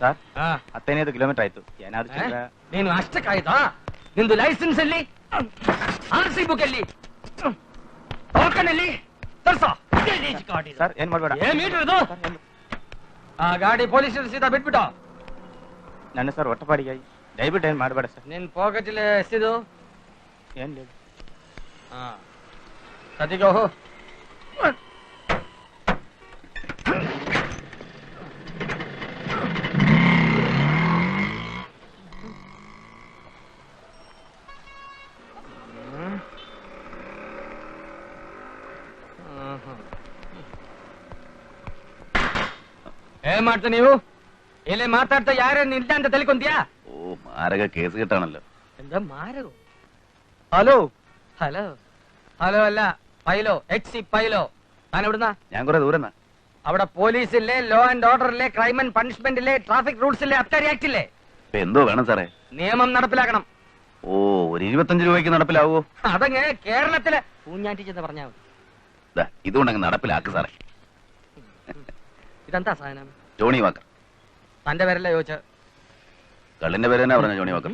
Sir? ಹತ್ತೈದು kilometre ಆಯ್ತು. ಏನಾದ್ರು? ನೀನು ಅಷ್ಟಕ್ಕಾಯ್ತಾ ನಿಂದು ಲೈಸೆನ್ಸ್ ಅಲ್ಲಿ ಆರ್ ಸಿ ಬುಕ್ ಅಲ್ಲಿ ಟೋಕನ್ ಅಲ್ಲಿ ತರ್ಸೋ. ಸರ್ ಏನ್ ಮಾಡ್ಬೇಡ. ಏ ಮೀಟರ್ ಇದು? ಆ ಗಾಡಿ ಪೊಲೀಸ್ ಸೀದಾ ಬಿಟ್ಬಿಟ್ಟು. ನನ್ನ ಸರ್ ಒಟ್ಟಪಾಡಿಗೆ ದಯವಿಟ್ಟು ಏನ್ ಮಾಡಬೇಡ ಸರ್. ನಿನ್ ಪಾಕೆಟ್ ಅಲ್ಲಿ ಎಷ್ಟಿದು? ಏನ್ ಹಾ. ಸತಿಗೆ ಮಾಡ್ತಾ ನೀವು ಇಲ್ಲಿ ಮಾತಾಡ್ತಾ ಯಾರೇ ನಿಲ್ದ ಅಂತ ತಲೆಕೊಂತೀಯಾ ഓ മാരക കേസ് കിട്ടാണല്ലോ എന്താ മാരകോ ഹലോ ഹലോ ഹലോ അല്ല പൈലോ എക്സി പൈലോ താൻ എവിടുന്ന ഞാൻ കുറെ ദൂരം അവിടെ പോലീസ് ഇല്ലേ ലോ ആൻഡ് ഓർഡർ ഇല്ലേ ക്രൈം ആൻഡ് പണിഷ്മെന്റ് ഇല്ലേ ട്രാഫിക് റൂൾസ് ഇല്ലേ അബ്കാരി ആക്ട് ഇല്ലേ ഇപ്പൊ എന്തോ വേണം സാറേ നിയമം നടപ്പിലാക്കണം ഓ ഒരു ഇരുപത്തഞ്ച് രൂപയ്ക്ക് നടപ്പിലാവോ അതങ്ങ് കേരളത്തിലെ പൂഞ്ഞാറ്റി ചെന്ന് പറഞ്ഞാൽ മതി ദാ, ഇതുകൊണ്ടങ്ങ് നടപ്പിലാക്ക് സാറേ ഇതെന്താ സാധനം ജോണി വാക്കർ തന്റെ പേരല്ല ചോദിച്ച കള്ളിന്റെ പേര് തന്നെ പറഞ്ഞ ജോണി വാക്കർ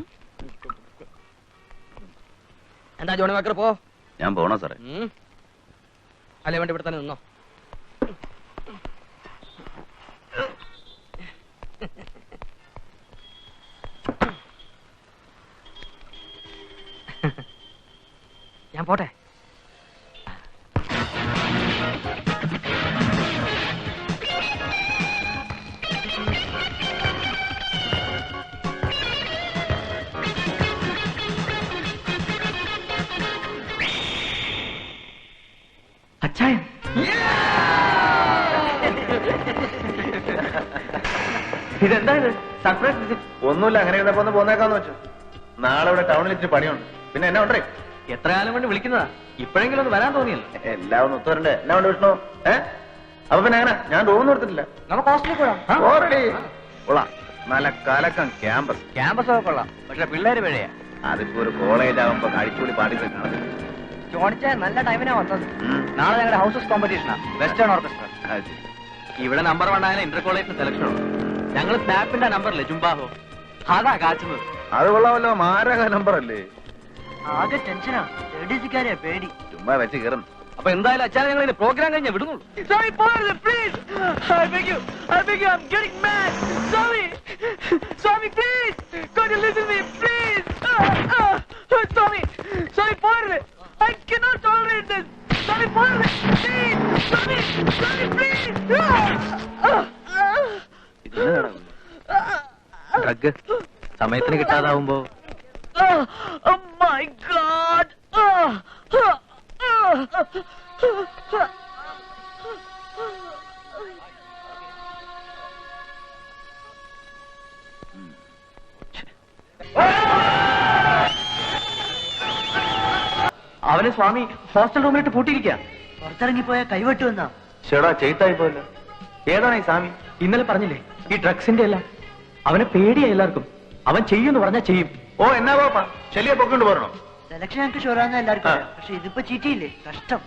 എന്താ ജോണി വാക്കർ പോ. ഞാൻ പോണോ സാറേ. അല്ലേ വേണ്ടി ഇവിടെ തന്നെ നിന്നോ. ഞാൻ പോട്ടെ. അച്ചായൻ ഇതെന്താ ഇത്. സർപ്രൈസ് ഒന്നുമില്ല അങ്ങനെ എഴുതപ്പോ ഒന്ന് പോന്നേക്കാന്ന് വെച്ചു. നാളെ ഇവിടെ ടൗണിൽ ഇച്ചിരി പണിയുണ്ട്. പിന്നെ എന്നാ ഉണ്ടേ എത്ര കാലം കൊണ്ട് വിളിക്കുന്നതാ. ഇപ്പോഴെങ്കിലും ഒന്ന് വരാൻ തോന്നിയല്ലോ. എല്ലാം ഒന്ന് ഒത്തുവരണ്ടേ എന്നാ ഉണ്ട് വിഷ്ണു? ഏ? അപ്പൊ പിന്നെ അങ്ങനെ ഞാൻ റൂം കൊടുത്തിട്ടില്ല നമുക്ക് ഹോസ്റ്റലിൽ പോയാം ഓൾറെഡി കൊള്ളാം. നല്ല കലക്കം ക്യാമ്പസ്. ക്യാമ്പസ് ഒക്കെ കൊള്ളാം. പക്ഷെ പിള്ളേര് പിഴയാ അതിപ്പോ ഒരു കോളേജ് ആകുമ്പോ പാടി കാണും ചോണിച്ച നല്ല ടൈമിനാ വന്നത്. നാളെ ഞങ്ങളുടെ ഹൗസസ് കോമ്പറ്റീഷനാ. Western orchestra. ഇവിടെ നമ്പർ വൺ ആയാലും ഇന്റർ കോളേജിന് സെലക്ഷൻ ഉണ്ട് ഞങ്ങൾ സ്നാപ്പിന്റെ നമ്പറില്ലേ ജുംബാഹോ? അതാ കാച്ചുന്നത്. അത് കൊള്ളാമല്ലോ മാരക നമ്പർ അല്ലേ ആകെ ടെൻഷനാ. ലേഡീസുകാരെയാ പേടി. ചുമ്മാ വെച്ച് കയറുന്നു അപ്പൊ എന്തായാലും അച്ഛനെ ഞങ്ങൾ ഇതിന് പ്രോഗ്രാം കഴിഞ്ഞ വിടുന്നുള്ളൂ. Sorry, Father, please! I beg you, I beg you, I'm getting mad! Sorry! Sorry, please! God, you listen to me, please! Ah, ah, sorry! Sorry, Father! I cannot tolerate this! Sorry, Father! Please! Sorry! Sorry, please! Ah, ah, drug സമയത്തിന് കിട്ടാതാവുമ്പോ ah, oh ah. അവന് സ്വാമി hostel റൂമിലിട്ട് പൂട്ടിയിരിക്കുക പുറത്തിറങ്ങിപ്പോയ കൈവെട്ടുവെന്നാ ചേടാ ചെയ്ത്തായി പോയല്ലോ. ഏതാണ് ഈ സാമി? ഇന്നലെ പറഞ്ഞില്ലേ ഈ ഡ്രഗ്സിന്റെ അല്ല അവനെ പേടിയാ എല്ലാവർക്കും. അവൻ ചെയ്യുമെന്ന് പറഞ്ഞാ ചെയ്യും. ഓ എന്നാ പോപ്പാ ചെല്ലിയെ പൊക്കൊണ്ട് പോരണോ? സെലക്ഷൻ ഞങ്ങൾക്ക് ഷുവറാന്ന് എല്ലാവർക്കും. അറിയാം. പക്ഷെ ഇതിപ്പോ ചീറ്റിയില്ലേ? കഷ്ടം.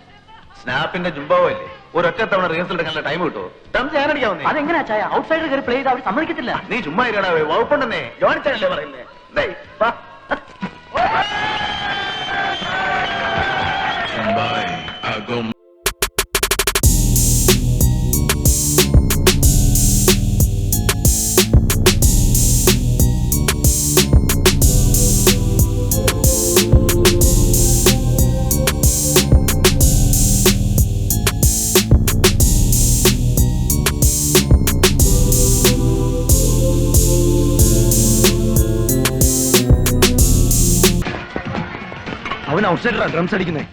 സ്നാപ്പിന്റെ ജുംബാവോ അല്ലേ ഒരൊറ്റ തവണ റിഹേഴ്സൽ എടുക്കാൻ ടൈം കിട്ടുമോ ടംസ് ഞാൻ അടിക്കാവുന്നേ അതെങ്ങനെയാ ചായ? ഔട്ട്സൈഡർ കയറി പ്ലേ ചെയ്ത് അവർ സമ്മതിക്കത്തില്ല. നീ ചുമ്മാ ഇരിക്കണ വകുപ്പുണ്ടെന്നേ. ജോണിച്ചല്ലേ പറയുന്നേ? ദേ, വാ. ഔട്ട്സൈഡറാ ഡ്രംസ് അടിക്കുന്നേ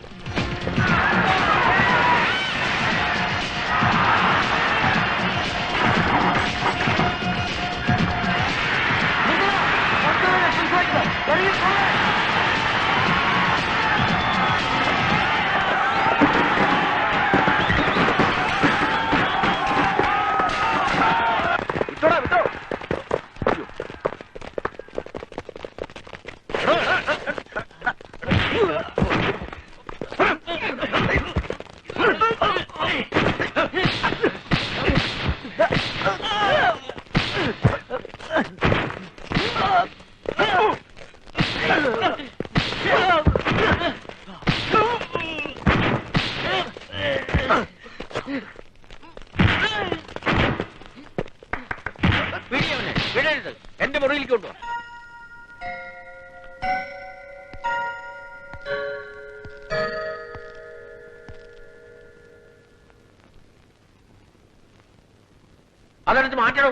അതെടുത്ത് മാറ്റണോ.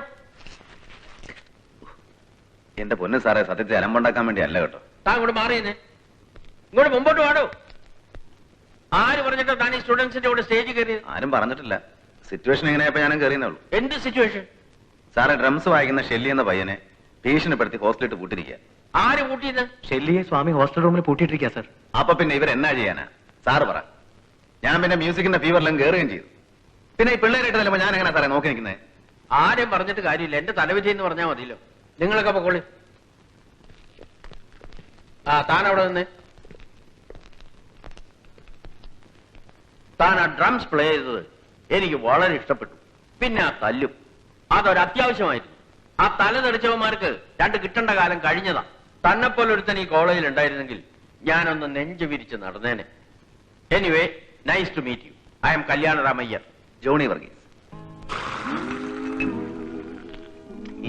എന്റെ പൊന്ന് സാറേ സത്യത്തെ അലമ്പുണ്ടാക്കാൻ വേണ്ടി അല്ല കേട്ടോ. താൻ ഇങ്ങോട്ട് മാറിയെന്നെ. ഇങ്ങോട്ട് മുമ്പോട്ട് വാടോ. ആര് പറഞ്ഞിട്ടോ താൻ ഈ സ്റ്റുഡൻസിന്റെ കൂടെ സ്റ്റേജ് കയറിയത് ആരും പറഞ്ഞിട്ടില്ല. സിറ്റുവേഷൻ എങ്ങനെയപ്പോ ഞാനും കയറിയുന്നുള്ളൂ എന്ത് സിറ്റുവേഷൻ സാറേ ഡ്രംസ് വായിക്കുന്ന ഷെല്ലി എന്ന പയ്യനെ ഭീഷണിപ്പെടുത്തി ഹോസ്റ്റലിട്ട് പൂട്ടിരിക്കുക ആര് കൂട്ടിയത് ഷെല്ലിയെ സ്വാമി ഹോസ്റ്റൽ റൂമിൽ പൂട്ടിയിട്ടിരിക്കുക സാർ. അപ്പൊ പിന്നെ ഇവർ എന്നാ ചെയ്യാനാ? സാറ് പറ. ഞാൻ പിന്നെ മ്യൂസിക്കിന്റെ ഫീവറിലും കയറുകയും ചെയ്തു. പിന്നെ ഈ പിള്ളേരായിട്ട് നിലമ്പോ ഞാൻ എങ്ങനെ സാറേ നോക്കി നിൽക്കുന്നത് ആരെയും പറഞ്ഞിട്ട് കാര്യമില്ല. എന്റെ തലവിധി എന്ന് പറഞ്ഞാൽ മതിയല്ലോ. നിങ്ങളൊക്കെ പൊക്കോളി ആ താൻ അവിടെ നിന്ന്. താൻ ആ ഡ്രംസ് പ്ലേ ചെയ്തത് എനിക്ക് വളരെ ഇഷ്ടപ്പെട്ടു. പിന്നെ ആ തല്ലും. അതൊരു അത്യാവശ്യമായിരുന്നു. ആ തല തെളിച്ചവന്മാർക്ക് രണ്ട് കിട്ടേണ്ട കാലം കഴിഞ്ഞതാ. തന്നെപ്പോലെ ഒരുത്തൻ ഈ കോളേജിൽ ഉണ്ടായിരുന്നെങ്കിൽ ഞാനൊന്ന് നെഞ്ചു വിരിച്ച് നടന്നേനെ. Anyway nice to meet you I'm Kalyana Ramayyar Johnny Varghese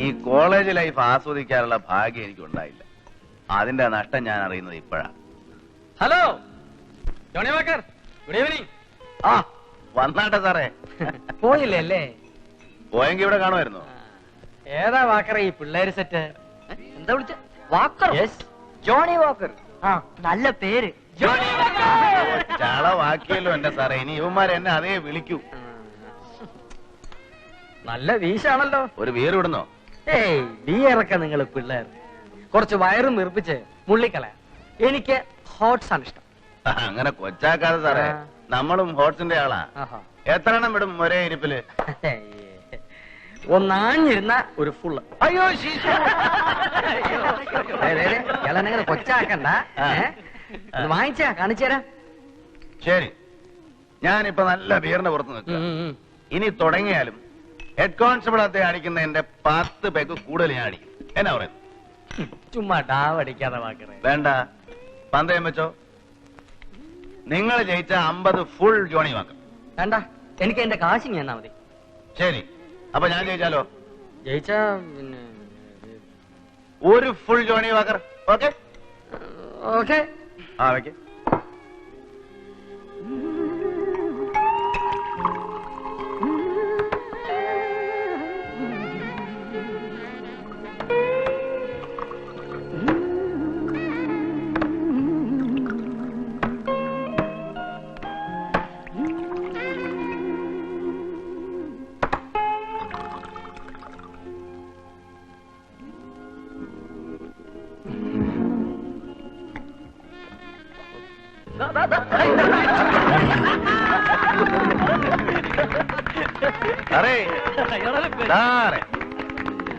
ഈ കോളേജ് ലൈഫ് ആസ്വദിക്കാനുള്ള ഭാഗ്യം എനിക്കുണ്ടായില്ല. അതിന്റെ നഷ്ടം ഞാൻ അറിയുന്നത് ഇപ്പോഴാ. Hello Johnnie Walker good evening ആ വന്നാട്ടെ സാറേ. പോയില്ലേ അല്ലേ പോയെങ്കിൽ ഇവിടെ കാണുമായിരുന്നു. ഏതാ വാക്കർ ഈ പിള്ളേര് സെറ്റ്? എന്താ വിളിച്ച? Walker Johnnie Walker. ആ നല്ല പേര്. ചളവാക്കിയല്ലോ എന്റെ സാറേ. ഇനി ഇവന്മാരെ എന്നെ അതേ വിളിക്കൂ. നല്ല വീശാണല്ലോ. ഒരു വീറിടുന്നോ വിടുന്നോ ഏയ് ഇറക്ക നിങ്ങൾ പിള്ളേർ. കുറച്ച് വയറും നിർപ്പിച്ച് മുള്ളിക്കള എനിക്ക് ഹോട്ട്സ് ആണ് ഇഷ്ടം. അങ്ങനെ കൊച്ചാക്കാതെ സാറേ. നമ്മളും ഹോട്ട്സിന്റെ ആളാ. എത്ര എണ്ണം വിടും ഒരേ ഇരിപ്പിൽ? ഒന്നാഞ്ഞിരുന്ന ഒരു ഫുള്ള് അയ്യോ ഇയാളെങ്ങനെ കൊച്ചാക്കണ്ട. വാങ്ങിച്ച ഒന്ന് വാങ്ങിച്ചാ കാണിച്ചു തരാം. ശരി. ഞാനിപ്പോ നല്ല ബീറിന്റെ പുറത്ത് ഉം. ഇനി തുടങ്ങിയാലും ഹെഡ് കോൺസ്റ്റബിൾ അദ്ദേഹം അടിക്കുന്ന എന്റെ പത്ത് പേക്ക് കൂടുതൽ ഞാൻ അടിക്കും. എന്നാ പറയുന്നത്? ചുമ്മാ ടാവടിക്കാതെ വേണ്ട. പന്തയം വെച്ചോ. നിങ്ങൾ ജയിച്ച അമ്പത് ഫുൾ ജോണി വാക്കും. വേണ്ട. എനിക്ക് എന്റെ കാശിങ് എന്നാ മതി. ശരി. അപ്പൊ ഞാൻ ജയിച്ചാലോ? ജയിച്ച പിന്നെ ഒരു full Johnnie Walker okay? Okay. ആ വെക്ക്.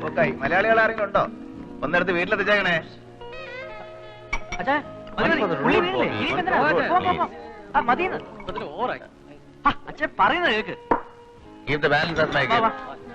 ഓക്കെ മലയാളികൾ ആരെങ്കിലും ഉണ്ടോ? ഒന്നെടുത്ത് വീട്ടിലെത്തിച്ചേക്കണേ. പറയുന്നത് കേക്ക്. ബാലൻസ്.